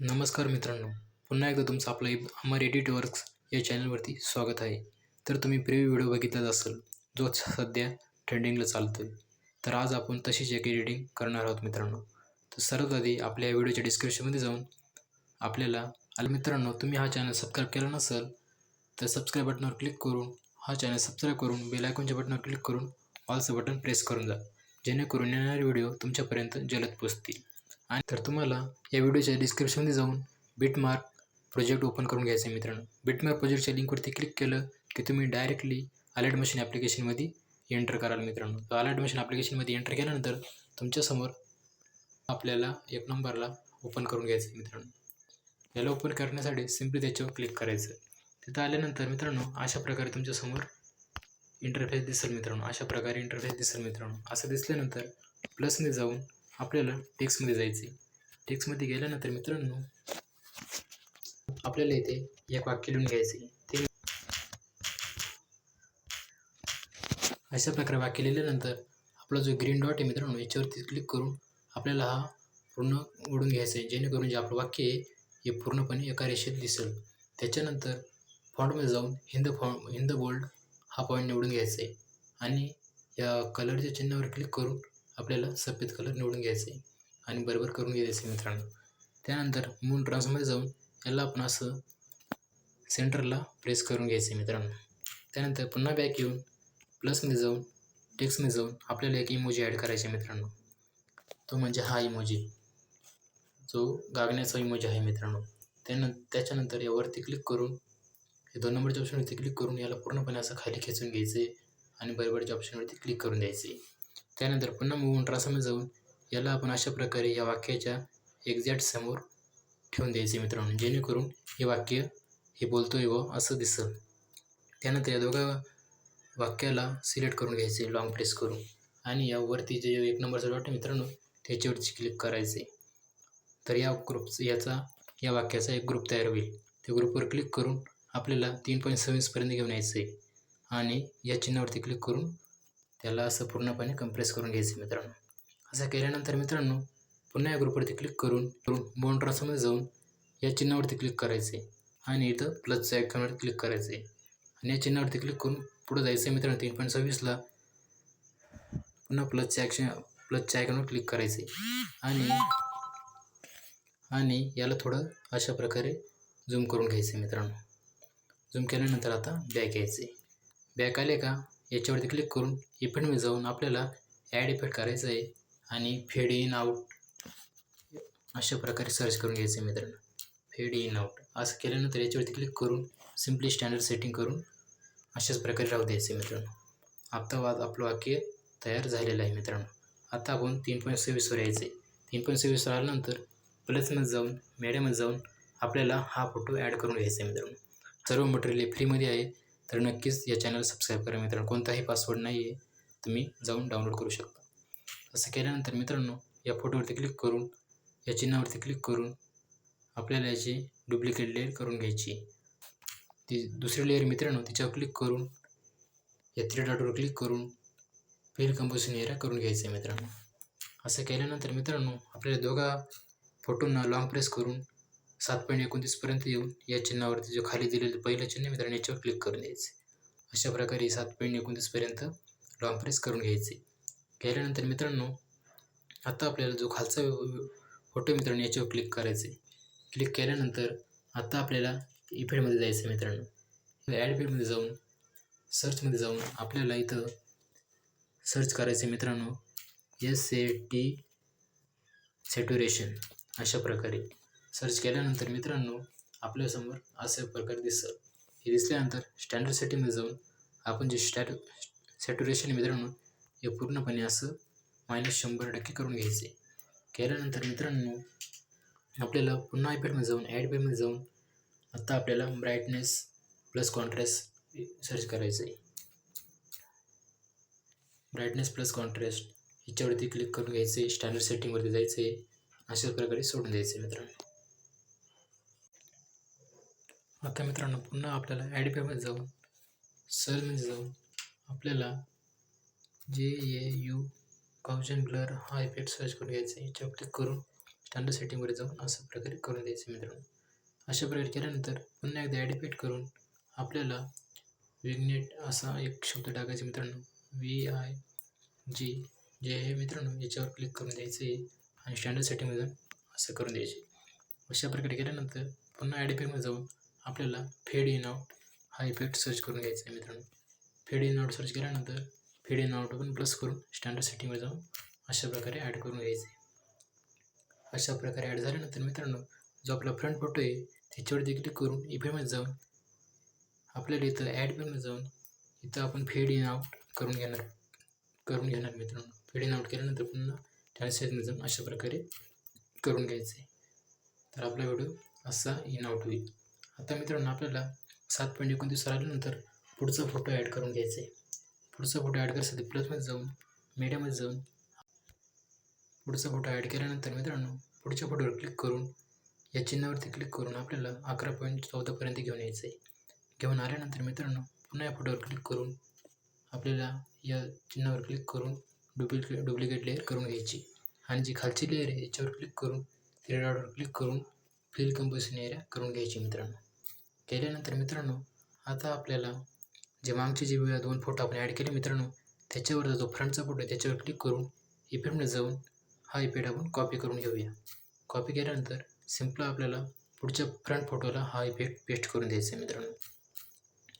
नमस्कार मित्रांनो पुन्हा एकदा तुमचं आपलं अमर एडिट वर्क्स या चॅनलवरती स्वागत आहे. तर तुम्ही प्रिव्ह्यू व्हिडिओ बघितलाच असेल जो सध्या ट्रेंडिंगला चालतो आहे तर आज आपण तशीच एक एडिटिंग करणार आहोत मित्रांनो. तर सर्वात आधी आपल्या या व्हिडिओच्या डिस्क्रिप्शनमध्ये जाऊन आपल्याला आणि मित्रांनो तुम्ही हा चॅनल सबस्क्राईब केला नसेल तर सबस्क्राईब बटनावर क्लिक करून हा चॅनल सबस्क्राईब करून बेल आयकॉनच्या बटनावर क्लिक करून ऑलचं बटन प्रेस करून जा. जेणेकरून येणारे व्हिडिओ तुमच्यापर्यंत जलद पोचतील. आणि तर तुम्हाला या व्हिडिओच्या डिस्क्रिप्शनमध्ये जाऊन बिटमार्क प्रोजेक्ट ओपन करून घ्यायचं आहे मित्रांनो बिटमार्क प्रोजेक्टच्या लिंकवरती क्लिक केलं की तुम्ही डायरेक्टली अलर्ट मशीन ॲप्लिकेशनमध्ये एंटर कराल मित्रांनो. तर अलर्ट मशीन ॲप्लिकेशनमध्ये एंटर केल्यानंतर तुमच्यासमोर आपल्याला एक नंबरला ओपन करून घ्यायचं आहे मित्रांनो. याला ओपन करण्यासाठी सिम्पली त्याच्यावर क्लिक करायचं. तिथं आल्यानंतर मित्रांनो अशा प्रकारे तुमच्यासमोर इंटरफेस दिसेल मित्रांनो. अशा प्रकारे इंटरफेस दिसेल मित्रांनो. असं दिसल्यानंतर प्लसने जाऊन आपल्याला टेक्स्टमध्ये जायचे टेक्स्टमध्ये गेल्यानंतर मित्रांनो आपल्याला इथे एक वाक्य लिहून घ्यायचे ते अशा प्रकारे वाक्य लिहिल्यानंतर आपला जो ग्रीन डॉट आहे मित्रांनो याच्यावरती क्लिक करून आपल्याला हा पूर्ण ओढून घ्यायचा आहे जेणेकरून जे आपलं वाक्य आहे हे पूर्णपणे एका रेषेत दिसेल. त्याच्यानंतर फॉन्टमध्ये जाऊन हिंद फॉ हिंद बोल्ड हा पॉईंट निवडून घ्यायचा आहे आणि या कलरच्या चिन्हावर क्लिक करून आपल्याला सफेद कलर निवडून घ्यायचा आहे आणि बरोबर करून घ्यायचं आहे मित्रांनो. त्यानंतर मून ट्रान्समध्ये जाऊन याला आपण असं सेंटरला प्रेस करून घ्यायचं आहे मित्रांनो. त्यानंतर पुन्हा बॅक येऊन प्लसमध्ये जाऊन टेक्स्टमध्ये जाऊन आपल्याला एक इमोजी ॲड करायचा मित्रांनो. तो म्हणजे हा इमोजी जो गागण्याचा इमोजी आहे मित्रांनो. त्यानं त्याच्यानंतर यावरती क्लिक करून हे दोन नंबरच्या ऑप्शनवरती क्लिक करून याला पूर्णपणे असं खाली खेचून घ्यायचं आहे आणि बरोबरच्या ऑप्शनवरती क्लिक करून द्यायचं. आहे त्यानंतर पुन्हा मग ट्रान्समध्ये जाऊन याला आपण अशा प्रकारे या वाक्याच्या एक्झॅक्ट समोर ठेवून द्यायचे मित्रांनो. जेणेकरून हे वाक्य हे बोलतोय व असं दिसल. त्यानंतर या दोघा वाक्याला सिलेक्ट करून घ्यायचे लॉंग प्रेस करून. आणि यावरती जे एक नंबरचा डॉट आहे मित्रांनो त्याच्यावरती क्लिक करायचे. तर या ग्रुप याचा या वाक्याचा एक ग्रुप तयार होईल. त्या ग्रुपवर क्लिक करून आपल्याला तीन पॉईंट सव्वीसपर्यंत घेऊन यायचं आहे आणि या चिन्हावरती क्लिक करून त्याला असं पूर्णपणे कंप्रेस करून घ्यायचं मित्रांनो. असं केल्यानंतर मित्रांनो पुन्हा या ग्रुपवरती क्लिक करून बोन ट्रान्समध्ये जाऊन या चिन्हावरती क्लिक करायचे आणि इथं प्लसच्या आयकॉनवर क्लिक करायचे आणि या चिन्हावरती क्लिक करून पुढं जायचं आहे मित्रांनो तीन पॉईंट सव्वीसला. पुन्हा प्लसच्या ॲक्शन प्लसच्या आयकॉनवर क्लिक करायचे आणि आणि याला थोडं अशा प्रकारे झूम करून घ्यायचं मित्रांनो. झूम केल्यानंतर आता बॅक यायचे बॅक आले का? याच्यावरती क्लिक करून इफेक्टमध्ये जाऊन आपल्याला ॲड इफेक्ट करायचं आहे आणि फेड इन आउट अशा प्रकारे सर्च करून घ्यायचं आहे मित्रांनो. फेड इन आउट असं केल्यानंतर याच्यावरती क्लिक करून सिम्पली स्टँडर्ड सेटिंग करून अशाच प्रकारे राहू द्यायचं आहे मित्रांनो. आता वाद आपलं वाक्य तयार झालेलं आहे मित्रांनो. आता आपण तीन पॉईंट सव्वीसवर यायचं आहे. तीन पॉईंट सव्वीसवर आल्यानंतर प्लसमध्ये जाऊन मीडियममध्ये जाऊन आपल्याला हा फोटो ॲड करून घ्यायचा आहे मित्रांनो. सर्व मटेरियल फ्रीमध्ये आहे. तर नक्कीच या चॅनल सबस्क्राईब करा मित्रांनो. कोणताही पासवर्ड नाही आहे तुम्ही जाऊन डाउनलोड करू शकता. असं केल्यानंतर मित्रांनो या फोटोवरती क्लिक करून या चिन्हावरती क्लिक करून आपल्याला याची डुप्लिकेट लेअर करून घ्यायची ती दुसरी लेअर मित्रांनो तिच्यावर क्लिक करून या थ्री डॉटवर क्लिक करून फिल कंपोजिशन एरिया करून घ्यायचं आहे मित्रांनो. असं केल्यानंतर मित्रांनो आपल्याला दोघा फोटोंना लाँग प्रेस करून सात पॉईंट एकोणतीसपर्यंत येऊन या चिन्हावरती जो खाली दिलेलं पहिलं चिन्ह मित्रांनो याच्यावर क्लिक करून द्यायचे अशा प्रकारे सात पॉईंट एकोणतीसपर्यंत लॉन्ग प्रेस करून घ्यायचे. गेल्यानंतर मित्रांनो आता आपल्याला जो खालचा फोटो मित्रांनो याच्यावर क्लिक करायचे क्लिक केल्यानंतर आता आपल्याला इफेडमध्ये जायचं आहे मित्रांनो. ॲड फील्डमध्ये जाऊन सर्चमध्ये जाऊन आपल्याला इथं सर्च करायचं मित्रांनो. एस ए टी सेट्युरेशन अशा प्रकारे. सर्च केल्यानंतर मित्रांनो आपल्यासमोर अशा प्रकारे दिसतं हे दिसल्यानंतर स्टँडर्ड सेटिंगमध्ये जाऊन आपण जे स्टॅट सॅट्युरेशन मित्रांनो हे पूर्णपणे असं मायनस शंभर टक्के करून घ्यायचे. केल्यानंतर मित्रांनो आपल्याला पुन्हा आयपॅडमध्ये जाऊन ॲड पेमध्ये जाऊन आत्ता आपल्याला ब्राईटनेस प्लस कॉन्ट्रास्ट सर्च करायचं आहे. ब्राईटनेस प्लस कॉन्ट्रास्ट ह्याच्यावरती क्लिक करून घ्यायचं आहे स्टँडर्ड सेटिंगवरती जायचं आहे अशा प्रकारे सोडून द्यायचं आहे मित्रांनो. आता मित्रांनो पुन्हा आपल्याला ॲड पेमध्ये जाऊन सर्चमध्ये जाऊन आपल्याला जे ए यू काउजन ब्लर हा इफेक्ट सर्च करून घ्यायचा आहे याच्यावर क्लिक करून स्टँडर्ड सेटिंगवर जाऊन अशा प्रकारे करून द्यायचं मित्रांनो. अशा प्रकारे केल्यानंतर पुन्हा एकदा ॲडिपेट करून आपल्याला विग्नेट असा एक शब्द टाकायचा मित्रांनो. व्ही आय जी जे हे मित्रांनो याच्यावर क्लिक करून द्यायचं आहे आणि स्टँडर्ड सेटिंगमध्ये असं करून द्यायचे अशा प्रकारे केल्यानंतर पुन्हा ॲडिपेटमध्ये जाऊन आपल्याला फेड इन आउट हा इफेक्ट सर्च करून घ्यायचा आहे मित्रांनो. फेड इन आउट सर्च केल्यानंतर फेड इन आउट पण प्लस करून स्टँडर्ड सेटिंगवर जाऊन अशा प्रकारे ॲड करून घ्यायचे. अशा प्रकारे ॲड झाल्यानंतर मित्रांनो जो आपला फ्रंट फोटो आहे त्याच्यावरती क्लिक करून इफेमध्ये जाऊन आपल्याला इथं ॲड पेमध्ये जाऊन इथं आपण फेड इन आउट करून घेणार करून घेणार मित्रांनो. फेड इन आउट केल्यानंतर पुन्हा ट्रान्सलेटमध्ये जाऊन अशा प्रकारे करून घ्यायचं. आहे तर आपला व्हिडिओ असा इन आउट होईल. आता मित्रांनो आपल्याला सात पॉईंट एकोणतीस आल्यानंतर पुढचा फोटो ॲड करून घ्यायचा आहे पुढचा फोटो ॲड करायसाठी प्लसमध्ये जाऊन मीडियामध्ये जाऊन पुढचा फोटो ॲड केल्यानंतर मित्रांनो पुढच्या फोटोवर क्लिक करून या चिन्हावरती क्लिक करून आपल्याला अकरा पॉईंट चौदापर्यंत घेऊन यायचं आहे घेऊन आल्यानंतर मित्रांनो पुन्हा या फोटोवर क्लिक करून आपल्याला या चिन्हावर क्लिक करून डुप्लिकेट डुप्लिकेट लेअर करून घ्यायची. आणि जी खालची लेअर आहे याच्यावर क्लिक करून थ्री डॉटवर क्लिक करून फिल कंपोजिशन एरिया करून घ्यायची मित्रांनो. केल्यानंतर मित्रांनो आता आपल्याला जे मागचे जे वेळा दोन फोटो आपण ॲड केले मित्रांनो त्याच्यावर जो फ्रंटचा फोटो आहे त्याच्यावर क्लिक करून इफेक्टमध्ये जाऊन हा इफेक्ट आपण कॉपी करून घेऊया. कॉपी केल्यानंतर सिंपल आपल्याला पुढच्या फ्रंट फोटोला हा इफेक्ट पेस्ट करून द्यायचा आहे मित्रांनो.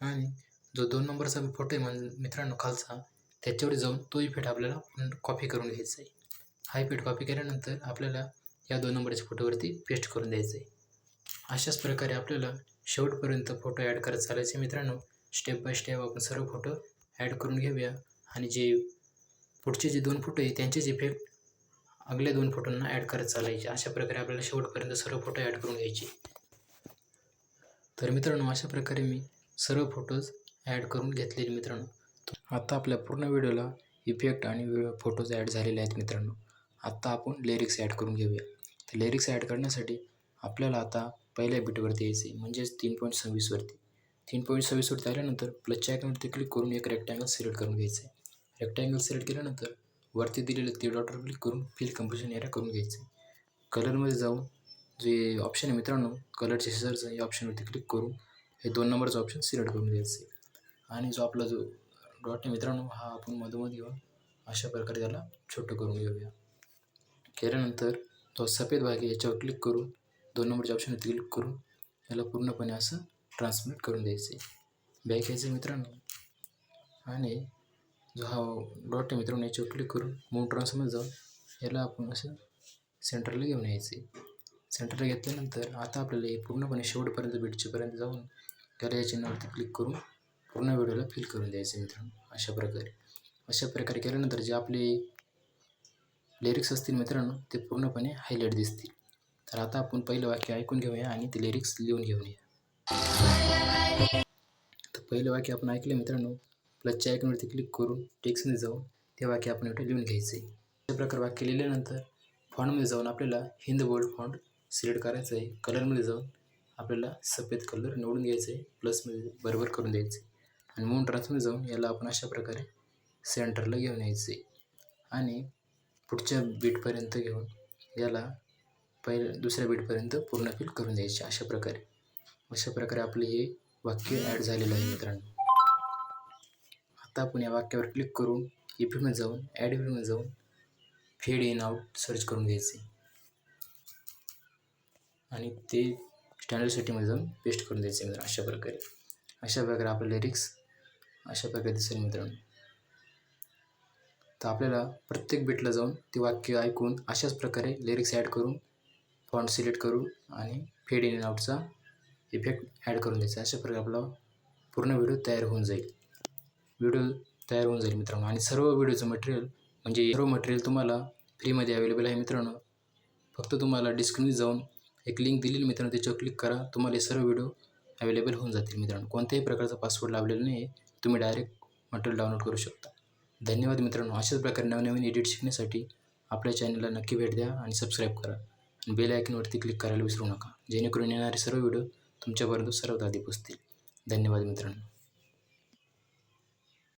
आणि जो दोन नंबरचा फोटो आहे म्हणजे मित्रांनो खालचा त्याच्यावर जाऊन तो इफेक्ट आपल्याला कॉपी करून घ्यायचा आहे. हा इफेक्ट कॉपी केल्यानंतर आपल्याला या दोन नंबरच्या फोटोवरती पेस्ट करून द्यायचं आहे. अशाच प्रकारे आपल्याला शेवटपर्यंत फोटो ॲड करत चालायचे मित्रांनो. स्टेप बाय स्टेप आपण सर्व फोटो ॲड करून घेऊया. आणि जे पुढचे जे दोन फोटो आहे त्यांचेच इफेक्ट अगल्या दोन फोटोंना ॲड करत चालायचे. अशा प्रकारे आपल्याला शेवटपर्यंत सर्व फोटो ॲड करून घ्यायचे. तर मित्रांनो अशा प्रकारे मी सर्व फोटोज ॲड करून घेतलेले मित्रांनो. आता आपल्या पूर्ण व्हिडिओला इफेक्ट आणि फोटोज ॲड झालेले आहेत मित्रांनो. आत्ता आपण लिरिक्स ॲड करून घेऊया. तर लिरिक्स ॲड करण्यासाठी आपल्याला आता पहिल्या बीटवरती यायचं आहे म्हणजेच तीन पॉईंट सव्वीसवरती तीन पॉईंट सव्वीसवरती आल्यानंतर प्लसच्या आयकॉनवरती क्लिक करून एक रेक्टँगल सिलेक्ट करून घ्यायचं. आहे रेक्टँगल सिलेक्ट केल्यानंतर वरती दिलेलं ते डॉटवर क्लिक करून फिल कंपोजिशन एरिया करून घ्यायचं. आहे कलरमध्ये जाऊन जे ऑप्शन आहे मित्रांनो कलरचे सिझरचं या ऑप्शनवरती क्लिक करून हे दोन नंबरचं ऑप्शन सिलेक्ट करून घ्यायचं. आहे आणि जो आपला जो डॉट आहे मित्रांनो हा आपण मधोमध घेऊन अशा प्रकारे त्याला छोटं करून घेऊया. केल्यानंतर तो सफेद भाग आहे याच्यावर क्लिक करून दोन नंबरच्या ऑप्शनवरती क्लिक करून याला पूर्णपणे असं ट्रान्समिट करून द्यायचं आहे बॅक यायचं मित्रांनो. आणि जो हा डॉट आहे मित्रांनो याच्यावर क्लिक करून मूव ट्रान्समध्ये जाऊन याला आपण असं सेंटरला घेऊन यायचं आहे सेंटरला घेतल्यानंतर आता आपल्याला हे पूर्णपणे शेवटपर्यंत बीटचेपर्यंत जाऊन त्याला या चिन्हावरती क्लिक करून पूर्ण व्हिडिओला फिल करून द्यायचं मित्रांनो. अशा प्रकारे. अशा प्रकारे केल्यानंतर जे आपले लिरिक्स असतील मित्रांनो ते पूर्णपणे हायलाईट दिसतील. तर आता आपण पहिलं वाक्य ऐकून घेऊया आणि ते लिरिक्स लिहून घेऊया तर पहिलं वाक्य आपण ऐकलं मित्रांनो. प्लसच्या आयकॉनवरती क्लिक करून टेक्स्टमध्ये जाऊन ते वाक्य आपण इथे लिहून घ्यायचं आहे अशा वाक्य लिहिल्यानंतर फॉन्टमध्ये जाऊन आपल्याला हिंद बोल्ड फॉन्ट सिलेक्ट करायचं आहे. कलरमध्ये जाऊन आपल्याला सफेद कलर निवडून घ्यायचं आहे प्लसमध्ये बरोबर करून द्यायचं आहे आणि मून ट्रान्समध्ये जाऊन याला आपण अशा प्रकारे सेंटरला घेऊन यायचं आहे आणि पुढच्या बीटपर्यंत घेऊन याला पहिलं दुसऱ्या बीटपर्यंत पूर्ण फील करून द्यायचे अशा प्रकारे. अशा प्रकारे आपले हे वाक्य ॲड झालेलं आहे मित्रांनो. आता आपण या वाक्यावर क्लिक करून इफेक्टमध्ये जाऊन ॲड इफेक्टमध्ये जाऊन फेड इन आउट सर्च करून घ्यायचे. आणि ते स्टँडर्ड सेटिंगमध्ये जाऊन पेस्ट करून द्यायचे मित्रांनो अशा प्रकारे. अशा प्रकारे आपलं लिरिक्स अशा प्रकारे दिसेल मित्रांनो. तर आपल्याला प्रत्येक बीटला जाऊन ते वाक्य ऐकून अशाच प्रकारे लिरिक्स ॲड करून फॉन्ट सिलेक्ट करून आणि फेड इन आउटचा इफेक्ट ॲड करून द्यायचा अशा प्रकारे आपला पूर्ण व्हिडिओ तयार होऊन जाईल. व्हिडिओ तयार होऊन जाईल मित्रांनो. आणि सर्व व्हिडिओचं मटेरियल म्हणजे सर्व मटेरियल तुम्हाला फ्रीमध्ये अवेलेबल आहे मित्रांनो. फक्त तुम्हाला डिस्क्रिप्शन जाऊन एक लिंक दिलेली मित्रांनो. त्याच्यावर क्लिक करा. तुम्हाला हे सर्व व्हिडिओ अवेलेबल होऊन जातील मित्रांनो. कोणत्याही प्रकारचा पासवर्ड लावलेला नाही आहे तुम्ही डायरेक्ट मटेरियल डाउनलोड करू शकता. धन्यवाद मित्रांनो. अशाच प्रकारे नवनवीन एडिट शिकण्यासाठी आपल्या चॅनलला नक्की भेट द्या आणि सबस्क्राईब करा. बेल आयकनवरती क्लिक करायला विसरू नका. जेणेकरून येणारे सर्व व्हिडिओ तुमच्यापर्यंत सर्वात आधी पोचतील धन्यवाद मित्रांनो.